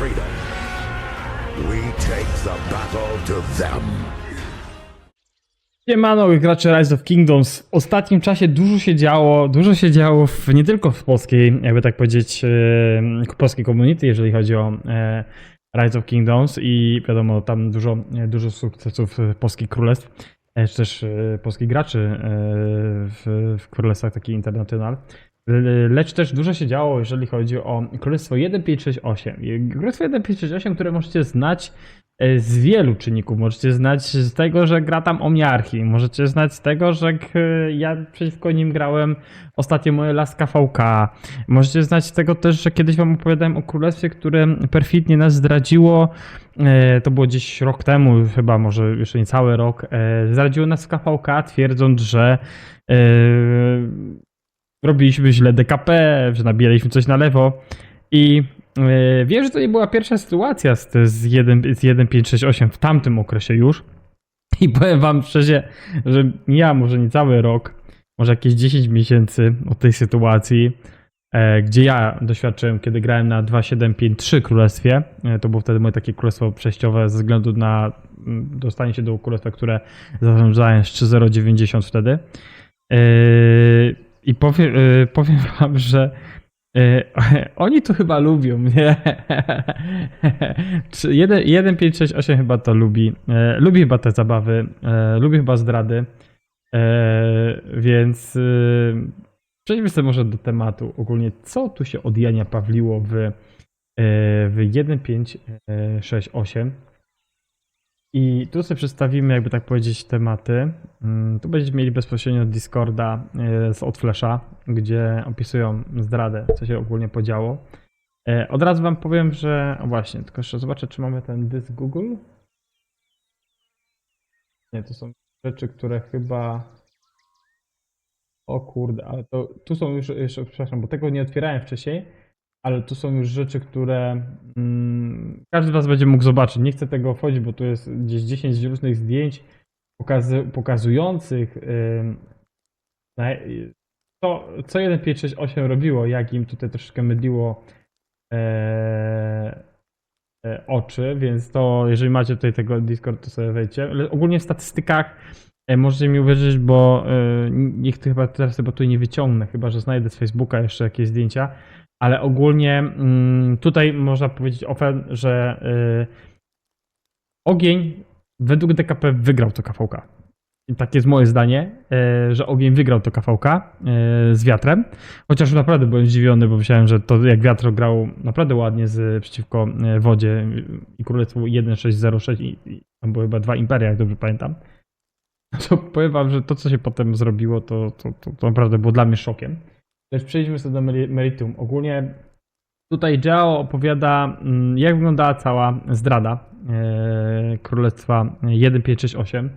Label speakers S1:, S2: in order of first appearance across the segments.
S1: freedom. We take the battle to them.
S2: Siemano, gracze Rise of Kingdoms. W ostatnim czasie dużo się działo, dużo się działo w, nie tylko w polskiej, jakby tak powiedzieć, e, polskiej community, jeżeli chodzi o e, Rise of Kingdoms i wiadomo, tam dużo, dużo sukcesów polskich królestw, e, czy też e, polskich graczy e, w, w królestwach takich international. Le- Lecz też dużo się działo, jeżeli chodzi o Królestwo 1568. I Królestwo 1568, które możecie znać e, z wielu czynników. Możecie znać z tego, że gra tam Omniarchi. Możecie znać z tego, że ja przeciwko nim grałem ostatnio moje Laska VK. Możecie znać z tego też, że kiedyś wam opowiadałem o królestwie, które perfidnie nas zdradziło. E, To było gdzieś rok temu, chyba może jeszcze nie cały rok. e, Zdradziło nas KVK, twierdząc, że robiliśmy źle DKP, że nabijaliśmy coś na lewo. I e, wiem, że to nie była pierwsza sytuacja z, z, 1, z 1568 w tamtym okresie już. I powiem wam szczerze, że ja może nie cały rok, może jakieś 10 miesięcy od tej sytuacji, e, gdzie ja doświadczyłem, kiedy grałem na 2753 królestwie. E, to było wtedy moje takie królestwo przejściowe ze względu na mm, dostanie się do królestwa, które zarządzałem z 3090 wtedy. E, I powiem, e, powiem wam, że e, oni to chyba lubią, nie? Czy jeden- 1568 chyba to lubi. E, Lubi chyba te zabawy, lubi chyba zdrady. Więc przejdźmy sobie może do tematu ogólnie, co tu się od Jania Pawliło w, w 1568. I tu sobie przedstawimy, jakby tak powiedzieć, tematy. Mm, Tu będziecie mieli bezpośrednio Discorda e, z Odflesza, gdzie opisują zdradę, co się ogólnie podziało. E, Od razu wam powiem, że. O właśnie, tylko jeszcze zobaczę, czy mamy ten dysk Google. Nie, to są rzeczy, które chyba. O kurde, ale to tu są już, jeszcze, przepraszam, bo tego nie otwierałem wcześniej, ale tu są już rzeczy, które mm, każdy z was będzie mógł zobaczyć. Nie chcę tego wchodzić, bo tu jest gdzieś 10 różnych zdjęć pokazy, pokazujących na, to, co 1568 robiło, jak im tutaj troszeczkę mydliło e, e, oczy, więc to jeżeli macie tutaj tego Discord, to sobie wejdźcie. Ale ogólnie w statystykach e, możecie mi uwierzyć, bo niech to chyba teraz chyba tu nie wyciągnę, chyba że znajdę z Facebooka jeszcze jakieś zdjęcia, ale ogólnie mm, tutaj można powiedzieć ofen, że y, ogień według DKP wygrał to KVK. I takie jest moje zdanie, y, że ogień wygrał to KVK y, z wiatrem. Chociaż naprawdę byłem zdziwiony, bo myślałem, że to jak wiatr grał naprawdę ładnie z, przeciwko wodzie i królestwu 1606 i, i tam były chyba dwa imperia, jak dobrze pamiętam. To powiem wam, że to co się potem zrobiło, to, to, to, to naprawdę było dla mnie szokiem. Lecz przejdźmy sobie do meri- meritum. Ogólnie tutaj Jao opowiada, mm, jak wyglądała cała zdrada e, Królestwa 1568.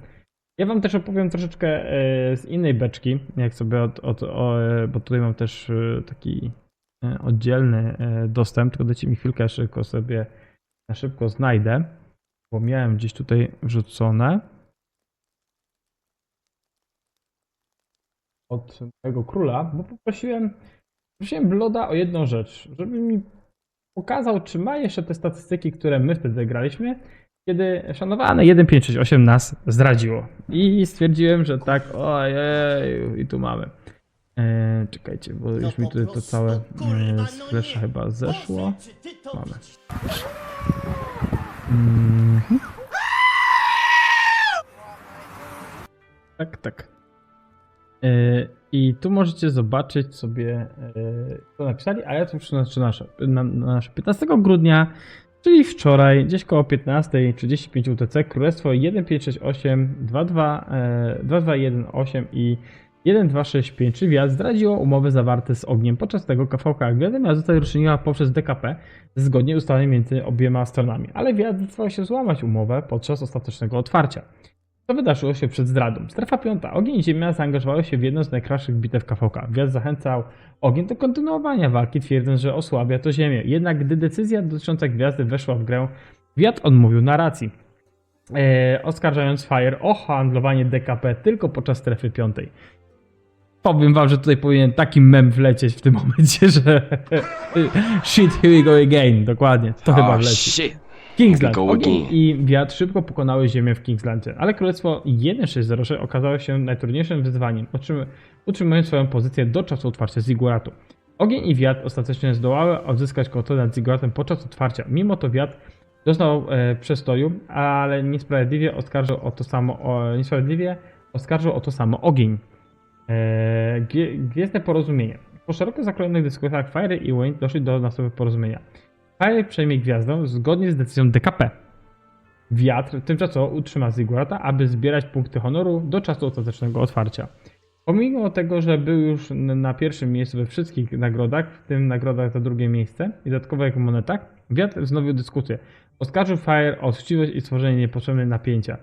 S2: Ja wam też opowiem troszeczkę e, z innej beczki, jak sobie od, od o, e, bo tutaj mam też taki oddzielny dostęp, tylko dajcie mi chwilkę, szybko sobie na szybko znajdę, bo miałem gdzieś tutaj wrzucone. Od mojego króla, bo poprosiłem, poprosiłem Bloda o jedną rzecz, żeby mi pokazał, czy ma jeszcze te statystyki, które my wtedy graliśmy, kiedy szanowane 1568 nas zdradziło. I stwierdziłem, że tak, ojej, i tu mamy. E, czekajcie, bo już mi tutaj to całe e, z flesza chyba zeszło. Mamy. Mhm. Tak, tak. E, I tu możecie zobaczyć sobie, e, co napisali, a ja to przeznaczę nasze, na, na nasze 15 grudnia, czyli wczoraj, gdzieś koło 15.35 UTC, Królestwo 1568, 22, e, 2218 i 1265, czyli Wiat zdradziło umowy zawarte z ogniem podczas tego. Gwiazda miała zostać rozstrzygnięta poprzez DKP zgodnie ustaleń między obiema stronami, ale Wiat zdecydował się złamać umowę podczas ostatecznego otwarcia. Co wydarzyło się przed zdradą? Strefa piąta. Ogień i Ziemia zaangażowały się w jedną z najkraszych bitew KVK. Wiatr zachęcał ogień do kontynuowania walki, twierdząc, że osłabia to Ziemię. Jednak gdy decyzja dotycząca gwiazdy weszła w grę, Wiatr odmówił narracji, e, oskarżając Fire o handlowanie DKP tylko podczas strefy piątej. powiem wam, że tutaj powinien taki mem wlecieć w tym momencie, że shit, here we go again, dokładnie, to chyba
S3: oh,
S2: wleci.
S3: shit.
S2: Kingsland. Ogień i wiatr szybko pokonały ziemię w Kingslandzie, ale Królestwo 1606 okazało się najtrudniejszym wyzwaniem, utrzym- utrzymując swoją pozycję do czasu otwarcia Ziguratu. Ogień i wiatr ostatecznie zdołały odzyskać kontrolę nad Ziguratem podczas otwarcia. Mimo to wiatr doznał e, przestoju, ale niesprawiedliwie oskarżył o to samo, o, niesprawiedliwie oskarżył o to samo ogień. E, gwie- Gwiezdne porozumienie. Po szeroko zakrojonych dyskusjach Fire i Wayne doszli do następnego porozumienia. Fire przejmie gwiazdę zgodnie z decyzją DKP. Wiatr tymczasowo utrzyma Zigurata, aby zbierać punkty honoru do czasu ostatecznego otwarcia. Pomimo tego, że był już na pierwszym miejscu we wszystkich nagrodach, w tym nagrodach za drugie miejsce i dodatkowych monetach, Wiatr wznowił dyskusję. Oskarżył Fire o chciwość i stworzenie niepotrzebnej napięcia.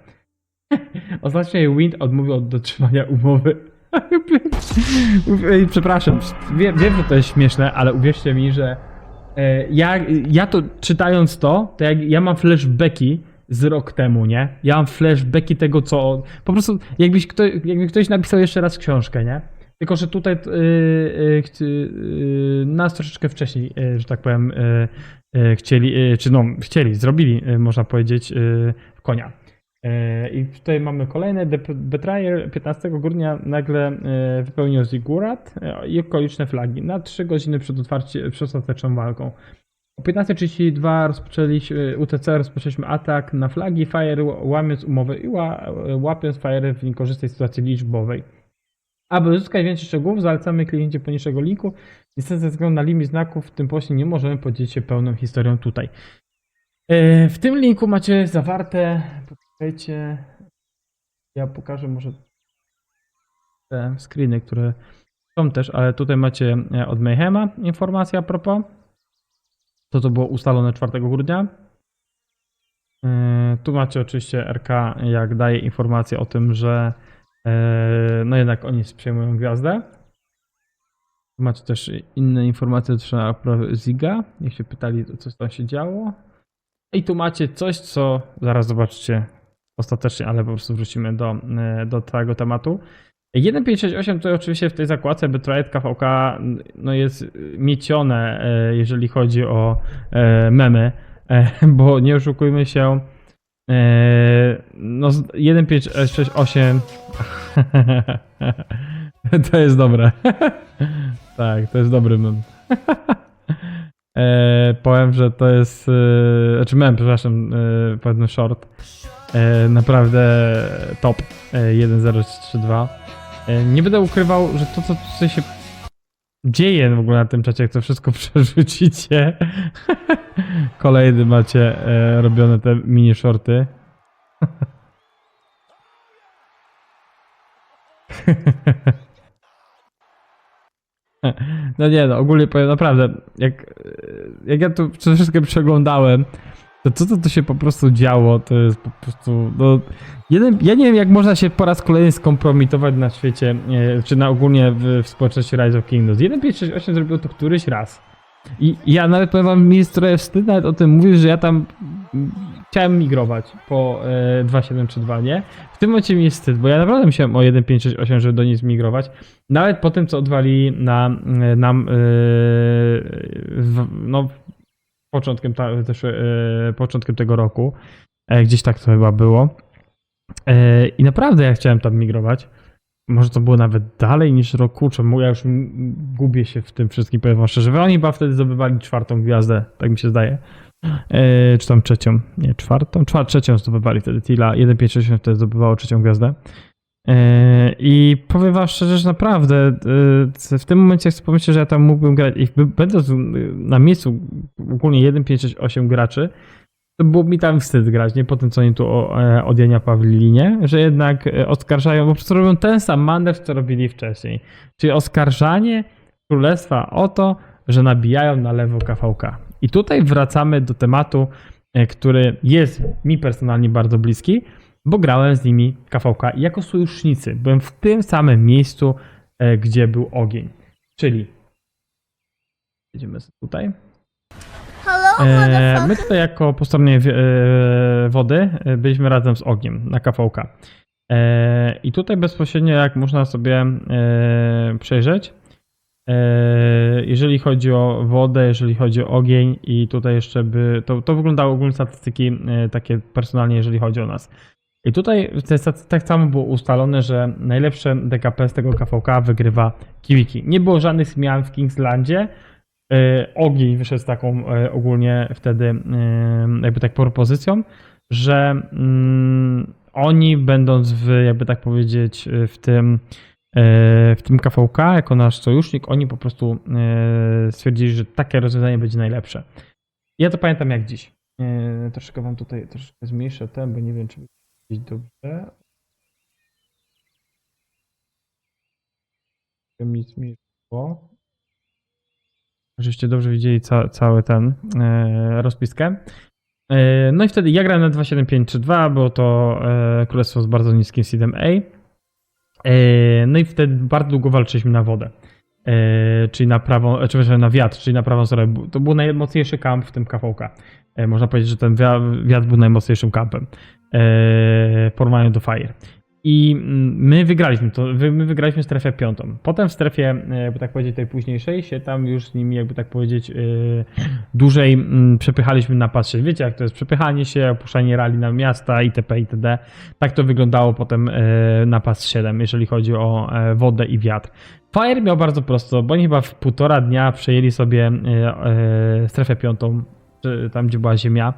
S2: Ostatecznie Wind odmówił od dotrzymania umowy. Przepraszam, wiem, wiem, że to jest śmieszne, ale uwierzcie mi, że ja, ja to czytając to, to jak ja mam flashbacki z rok temu, nie? Ja mam flashbacki tego, co. Po prostu, jakbyś kto, jakby ktoś napisał jeszcze raz książkę, nie? Tylko, że tutaj y, y, chci- y, nas troszeczkę wcześniej, y, że tak powiem, y, y, chcieli, y, czy no, chcieli, zrobili, y, można powiedzieć, y, w konia. E, I tutaj mamy kolejne. Betrayer 15 grudnia nagle e, wypełnił Zigurat e, i okoliczne flagi na 3 godziny przed otwarciem, przed ostateczną walką. O 15.32 rozpoczęliśmy, UTC rozpoczęliśmy atak na flagi Fire łamiąc umowę i ła, łapiąc Fire w niekorzystnej sytuacji liczbowej. Aby uzyskać więcej szczegółów, zalecamy kliknięcie poniższego linku. Niestety ze względu na limit znaków w tym poście nie możemy podzielić się pełną historią tutaj. W tym linku macie zawarte. Poczekajcie. Ja pokażę może te screeny, które są też, ale tutaj macie e, od Mayhema informacja a propos. To, co było ustalone 4 grudnia. E, Tu macie oczywiście RK, jak daje informację o tym, że e, no jednak oni przejmują gwiazdę. Tu Macie też inne informacje propos Ziga. Jak się pytali, to co tam się działo. I tu macie coś, co zaraz zobaczycie ostatecznie, ale po prostu wrócimy do, e, do całego tematu. 1568 to oczywiście w tej zakładce Betrayed KVK no jest miecione, e, jeżeli chodzi o e, memy, bo nie oszukujmy się, no z- 1568 to jest dobre. tak, to jest dobry mem. Powiem, że to jest. Znaczy, mem, przepraszam, e, short. E, naprawdę top. E, 1032. E, nie będę ukrywał, że to, co tutaj się dzieje w ogóle na tym czacie, jak to wszystko przerzucicie. Kolejny macie e, robione te mini shorty. No nie no, ogólnie powiem naprawdę, jak, jak ja tu wszystko przeglądałem, to co to, to się po prostu działo, to jest po prostu, no, jeden, ja nie wiem jak można się po raz kolejny skompromitować na świecie, e, czy na ogólnie w, w społeczności Rise of Kingdoms. 1568 zrobił to któryś raz. I ja nawet powiem wam, mi jest trochę wstyd nawet o tym mówić, że ja tam chciałem migrować po e, 2732, nie? W tym momencie mi jest wstyd, bo ja naprawdę myślałem o 1568, żeby do niej zmigrować. Nawet po tym, co odwali na, e, nam e, początkiem, ta, też, e, początkiem tego roku. E, gdzieś tak to chyba było. E, I naprawdę ja chciałem tam migrować. Może to było nawet dalej niż rok, kurczę, ja już gubię się w tym wszystkim, powiem szczerze. Oni chyba wtedy zdobywali czwartą gwiazdę, tak mi się zdaje. Czy tam trzecią, nie, czwartą, czwar, trzecią zdobywali wtedy Tila, 1.5.6 wtedy zdobywało trzecią gwiazdę. E, I powiem wam szczerze, że naprawdę e, w tym momencie sobie pomyślę, że ja tam mógłbym grać i będąc na miejscu ogólnie 1, 5, 6, 8 graczy, to było mi tam wstyd grać, nie po tym, co oni tu e, od Jania Pawlili, nie? Że jednak oskarżają, bo po prostu robią ten sam manewr, co robili wcześniej. Czyli oskarżanie królestwa o to, że nabijają na lewo KVK. I tutaj wracamy do tematu, który jest mi personalnie bardzo bliski, bo grałem z nimi KVK jako sojusznicy. Byłem w tym samym miejscu, e, gdzie był ogień. Czyli jedziemy tutaj. E, my tutaj jako po stronie e, wody byliśmy razem z ogniem na KVK. E, I tutaj bezpośrednio, jak można sobie e, przejrzeć, jeżeli chodzi o wodę, jeżeli chodzi o ogień i tutaj jeszcze by, to, to wyglądały ogólnie statystyki takie personalnie, jeżeli chodzi o nas. I tutaj tak samo było ustalone, że najlepsze DKP z tego KVK wygrywa Kiwiki. Nie było żadnych zmian w Kingslandzie. E, Ogień wyszedł z taką e, ogólnie wtedy e, jakby tak propozycją, że mm, oni będąc w, jakby tak powiedzieć, w tym w tym KVK jako nasz sojusznik, oni po prostu stwierdzili, że takie rozwiązanie będzie najlepsze. Ja to pamiętam jak dziś. Troszkę wam tutaj troszkę zmniejszę ten, bo nie wiem, czy dobrze. Troszkę mi zmniejszyło. Żebyście dobrze widzieli ca cały ten e, rozpiskę. E, no i wtedy ja grałem na 27532, było to e, królestwo z bardzo niskim seedem A. E, no i wtedy bardzo długo walczyliśmy na wodę. E, czyli na prawą, e, przepraszam, na wiatr, czyli na prawą stronę. To był najmocniejszy kamp w tym KVK. E, można powiedzieć, że ten wia- wiatr był najmocniejszym kampem w porównaniu do Fire. I my wygraliśmy to, my wygraliśmy strefę piątą. Potem w strefie, e, jakby tak powiedzieć, tej późniejszej się tam już z nimi, jakby tak powiedzieć, e, dłużej przepychaliśmy na 6. Wiecie, jak to jest przepychanie się, opuszczanie rali na miasta itp. itd. Tak to wyglądało potem e, na pas 7, jeżeli chodzi o wodę i wiatr. Fire miał bardzo prosto, bo oni chyba w półtora dnia przejęli sobie strefę piątą, tam gdzie była ziemia.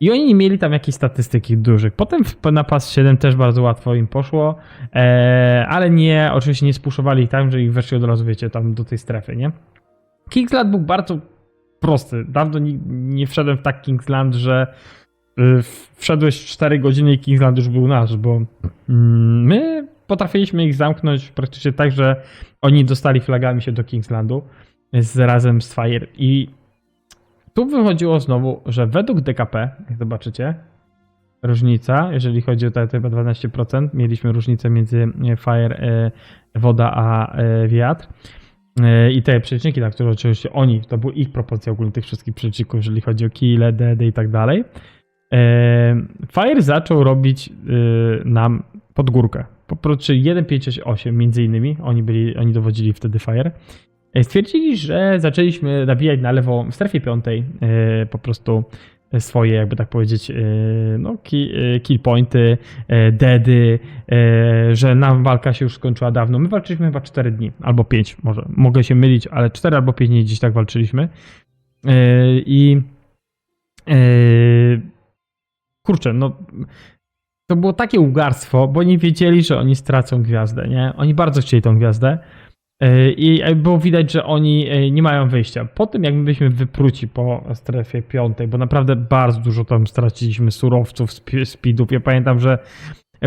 S2: I oni nie mieli tam jakichś statystyki dużych. Potem na pas 7 też bardzo łatwo im poszło, e, ale nie, oczywiście nie spuszowali tam, że ich weszli od razu, wiecie, tam do tej strefy, nie? Kingsland był bardzo prosty. Dawno nie, nie wszedłem w tak Kingsland, że y, wszedłeś w 4 godziny i Kingsland już był nasz, bo mm, my potrafiliśmy ich zamknąć praktycznie tak, że oni dostali flagami się do Kingslandu z, razem z Fire i tu wychodziło znowu, że według DKP, jak zobaczycie, różnica, jeżeli chodzi o te, chyba 12%, mieliśmy różnicę między e, Fire, e, woda a e, wiatr. I te przeliczniki, na które oczywiście oni, to były ich proporcje ogólnie tych wszystkich przeliczników, jeżeli chodzi o kile, dedy i tak dalej. Fire zaczął robić nam pod górkę. Po prostu 1.568 między innymi, oni byli, oni dowodzili wtedy Fire. E, Stwierdzili, że zaczęliśmy nabijać na lewo w strefie piątej e, po prostu swoje, jakby tak powiedzieć, e, no, ki- kill deady, że nam walka się już skończyła dawno. My walczyliśmy chyba 4 dni, albo 5 może. Mogę się mylić, ale 4 albo 5 dni dziś tak walczyliśmy. I kurczę, no to było takie ugarstwo, bo nie wiedzieli, że oni stracą gwiazdę, nie? Oni bardzo chcieli tą gwiazdę. E, I było widać, że oni e, nie mają wyjścia. Po tym, jak my byliśmy wypruci po strefie piątej, bo naprawdę bardzo dużo tam straciliśmy surowców, speedów. Ja pamiętam, że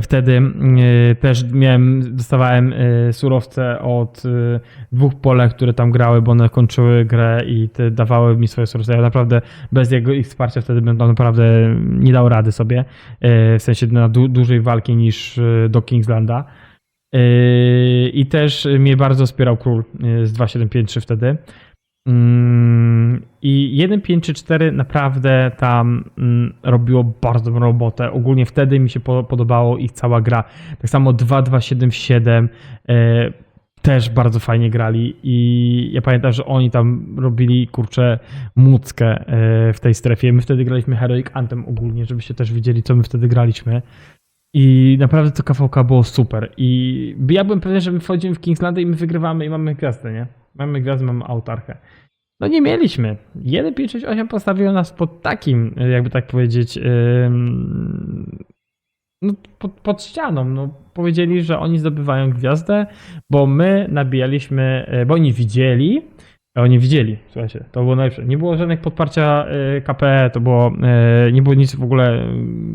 S2: wtedy e, też miałem, dostawałem e, surowce od e, dwóch polek, które tam grały, bo one kończyły grę i dawały mi swoje surowce. Ja naprawdę bez jego ich wsparcia wtedy bym naprawdę nie dał rady sobie. e, W sensie na dużej walki niż e, do Kingslanda. Yy, I też mnie bardzo wspierał król yy, z 2753 wtedy. Mm, I 1534 naprawdę tam mm, robiło bardzo dobrą robotę. Ogólnie wtedy mi się po- podobało ich cała gra. Tak samo 2277 yy, też bardzo fajnie grali i ja pamiętam, że oni tam robili kurczę muckę w tej strefie. My wtedy graliśmy Heroic Anthem ogólnie, żebyście też widzieli co my wtedy graliśmy. I naprawdę to KVK było super. I ja byłem pewien, że my wchodzimy w Kingslandę i my wygrywamy i mamy gwiazdę, nie? Mamy gwiazdę, mamy autarkę. No nie mieliśmy. 1.568 postawiło nas pod takim, jakby tak powiedzieć, ym, no, pod, pod ścianą. No, powiedzieli, że oni zdobywają gwiazdę, bo my nabijaliśmy, e, bo oni widzieli, oni widzieli, słuchajcie, to było najlepsze. Nie było żadnych podparcia e, KPE, to było, e, nie było nic w ogóle,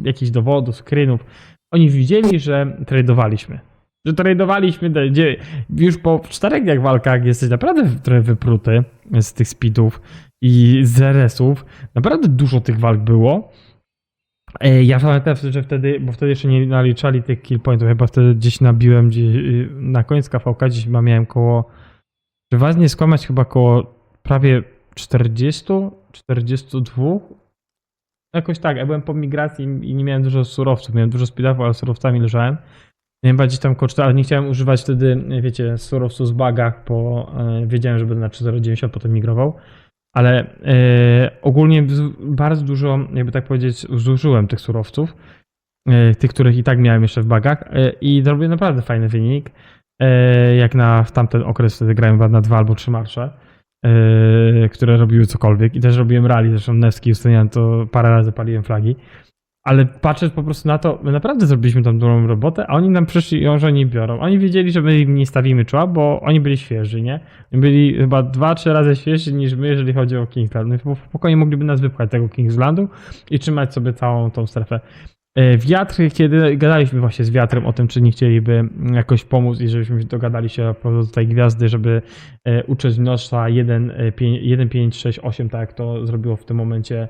S2: jakichś dowodów, screenów. Oni widzieli, że tradowaliśmy. Że tradowaliśmy, już po czterech dniach walkach jesteś naprawdę trochę wypruty z tych speedów i z RS-ów. Naprawdę dużo tych walk było. E, Ja pamiętam, że wtedy, bo wtedy jeszcze nie naliczali tych kill pointów, chyba wtedy gdzieś nabiłem gdzieś, y, na koniec KVK, gdzieś miałem koło, że was nie skłamać, chyba koło prawie 40, 42. Jakoś tak, ja byłem po migracji i nie miałem dużo surowców, miałem dużo speedów, ale surowcami leżałem. Nie bardziej tam koszty, ale nie chciałem używać wtedy, wiecie, surowców z bagach, bo e, wiedziałem, że będę na 3.090 potem migrował. Ale e, ogólnie bardzo dużo, jakby tak powiedzieć, zużyłem tych surowców, e, tych, których i tak miałem jeszcze w bagach i zrobiłem naprawdę fajny wynik. Jak na w tamten okres wtedy grałem na dwa albo trzy marsze, które robiły cokolwiek i też robiłem rally, zresztą Nevski ustaniałem to parę razy paliłem flagi. Ale patrzeć po prostu na to, my naprawdę zrobiliśmy tam dobrą robotę, a oni nam przyszli i że oni biorą. Oni wiedzieli, że my im nie stawimy czoła, bo oni byli świeży, nie? Byli chyba dwa, trzy razy świeżsi niż my, jeżeli chodzi o Kingsland. My spokojnie mogliby nas wypchać tego Kingslandu i trzymać sobie całą tą strefę. E, Wiatr, kiedy gadaliśmy właśnie z wiatrem o tym, czy nie chcieliby jakoś pomóc i żebyśmy dogadali się propos tej gwiazdy, żeby e, uczyć Nosza 1568, tak jak to zrobiło w tym momencie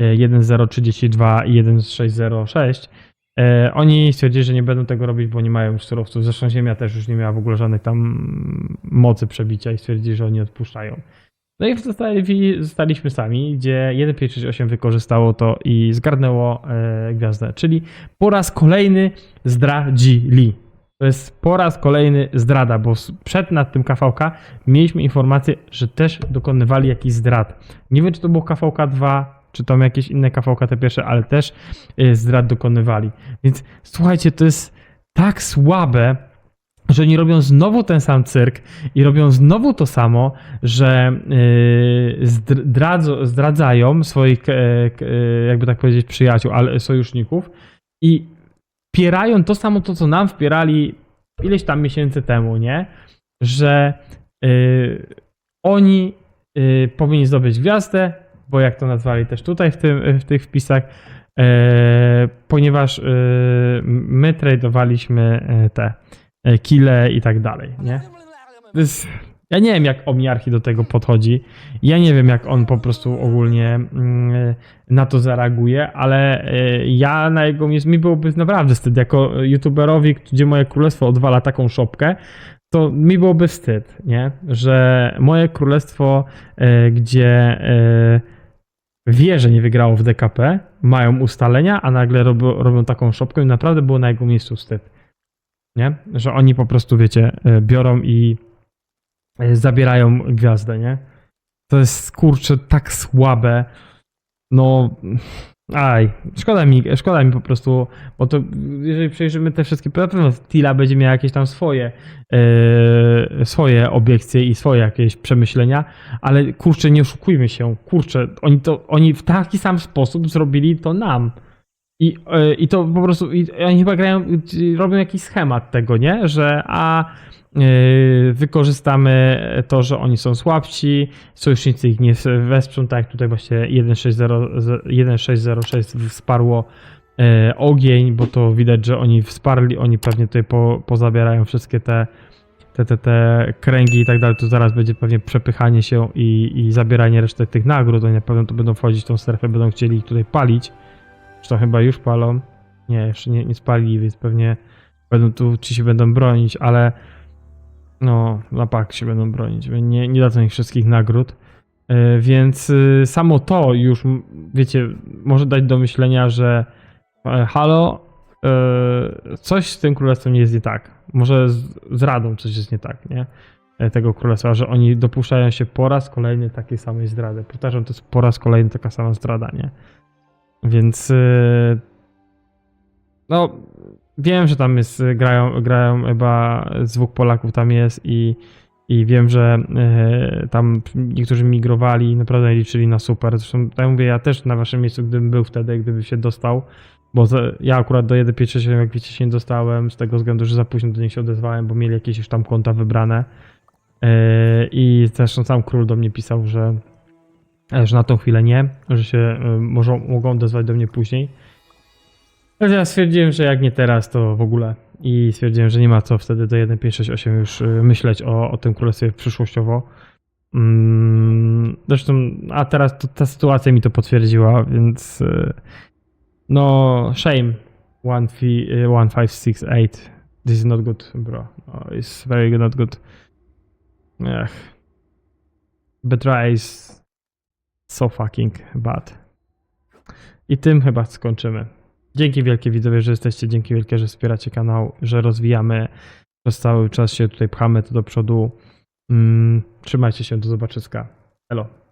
S2: e, 1032 i 1606. E, Oni stwierdzili, że nie będą tego robić, bo nie mają już surowców. Zresztą Ziemia też już nie miała w ogóle żadnych tam mocy przebicia i stwierdzili, że oni odpuszczają. No i zostali, zostaliśmy sami, gdzie 1568 wykorzystało to i zgarnęło e, gwiazdę. Czyli po raz kolejny zdradzili. To jest po raz kolejny zdrada, bo przed nad tym KVK mieliśmy informację, że też dokonywali jakiś zdrad. Nie wiem, czy to było KVK 2, czy tam jakieś inne KVK te pierwsze, ale też y, zdrad dokonywali. Więc słuchajcie, to jest tak słabe, że oni robią znowu ten sam cyrk i robią znowu to samo, że zdradzo, zdradzają swoich, e, e, jakby tak powiedzieć, przyjaciół, ale sojuszników i wspierają to samo, to co nam wspierali ileś tam miesięcy temu, nie? Że yy, oni yy, powinni zdobyć gwiazdę, bo jak to nazwali też tutaj w, tym, w tych wpisach, yy, ponieważ my tradowaliśmy te kile i tak dalej, nie? Ja nie wiem, jak Omniarchi do tego podchodzi. Ja nie wiem, jak on po prostu ogólnie mm, na to zareaguje, ale y, ja na jego miejscu mi byłoby naprawdę wstyd. Jako youtuberowi, gdzie moje królestwo odwala taką szopkę, to mi byłoby wstyd, nie? Że moje królestwo, gdzie wie, że nie wygrało w DKP, mają ustalenia, a nagle robią, robią taką szopkę i naprawdę było na jego miejscu wstyd. Nie? Że oni po prostu, wiecie, y, biorą i y, zabierają gwiazdę, nie? To jest, kurczę, tak słabe. No, aj, szkoda mi, szkoda mi po prostu, bo to, jeżeli przejrzymy te wszystkie, na pewno Tila będzie miała jakieś tam swoje, e, swoje obiekcje i swoje jakieś przemyślenia, ale kurczę, nie oszukujmy się, kurczę, oni to, oni w taki sam sposób zrobili to nam. I, e, I to po prostu, i oni chyba grają, robią jakiś schemat tego, nie? Że a e, wykorzystamy to, że oni są słabsi, sojusznicy ich nie wesprzą, tak jak tutaj właśnie 1.6.0 1.6.06 wsparło e, ogień, bo to widać, że oni wsparli, oni pewnie tutaj po, pozabierają wszystkie te, te, te, te kręgi i tak dalej, to zaraz będzie pewnie przepychanie się i, i zabieranie reszty tych nagród, oni na pewno będą wchodzić w tą strefę, będą chcieli ich tutaj palić, Zresztą chyba już palą, nie, jeszcze nie, nie spali, więc pewnie będą tu, ci się będą bronić, ale no, na pak się będą bronić, nie, nie dadzą ich wszystkich nagród. E, Więc y, samo to już, wiecie, może dać do myślenia, że e, halo, e, coś z tym królestwem nie jest nie tak. Może z, radą coś jest nie tak, nie? Tego królestwa, że oni dopuszczają się po raz kolejny takiej samej zdrady. Powtarzam, to jest po raz kolejny taka sama zdrada, nie? Więc y, no, wiem, że tam jest, y, grają, grają chyba z dwóch Polaków tam jest i, i wiem, że y, tam niektórzy migrowali naprawdę liczyli na super. Zresztą tak mówię, ja też na waszym miejscu, gdybym był wtedy, gdyby się dostał, bo za, ja akurat do 1.5.6 jak wiecie się nie dostałem z tego względu, że za późno do nich się odezwałem, bo mieli jakieś już tam konta wybrane. Y, I zresztą sam król do mnie pisał, że że na tą chwilę nie, że się y, może, mogą odezwać do mnie później. Ale ja stwierdziłem, że jak nie teraz, to w ogóle. I stwierdziłem, że nie ma co wtedy do 1568 już y, myśleć o, o tym królestwie przyszłościowo. Mm, Zresztą, a teraz to, ta sytuacja mi to potwierdziła, więc y, no, shame. One, fi- y, one five six eight. This is not good, bro. No, it's very not good. Ech. Betray is so fucking bad. I tym chyba skończymy. Dzięki wielkie widzowie, że jesteście, dzięki wielkie, że wspieracie kanał, że rozwijamy, przez cały czas się tutaj pchamy to do przodu. Mm, trzymajcie się, do zobaczyska. Hello.